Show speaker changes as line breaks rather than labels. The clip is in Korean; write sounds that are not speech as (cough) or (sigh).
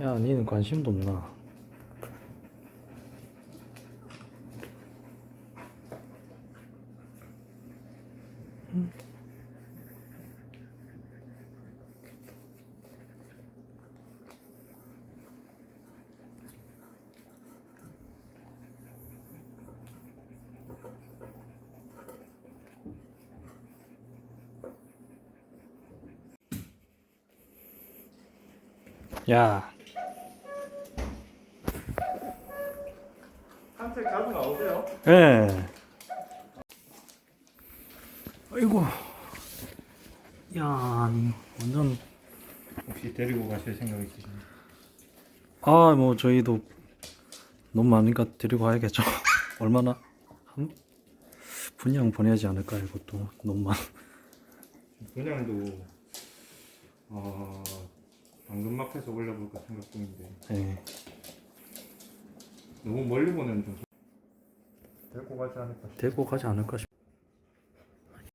야, 니는 관심도 없나? 야,
산책 자주 나오세요?
예. 아이고. 야, 니 완전
혹시 데리고 가실 생각 있으신가요?
아, 뭐 저희도 너무 많으니까 데리고 가야겠죠. (laughs) 얼마나 한 분양 보내지 않을까 이것도 너무 많.
분양도 어, 당근마켓에 올려볼까 생각 중인데
예.
너무 멀리 보내는 좀 데리고 가지 않을까 싶
데리고 가지 않을까 싶.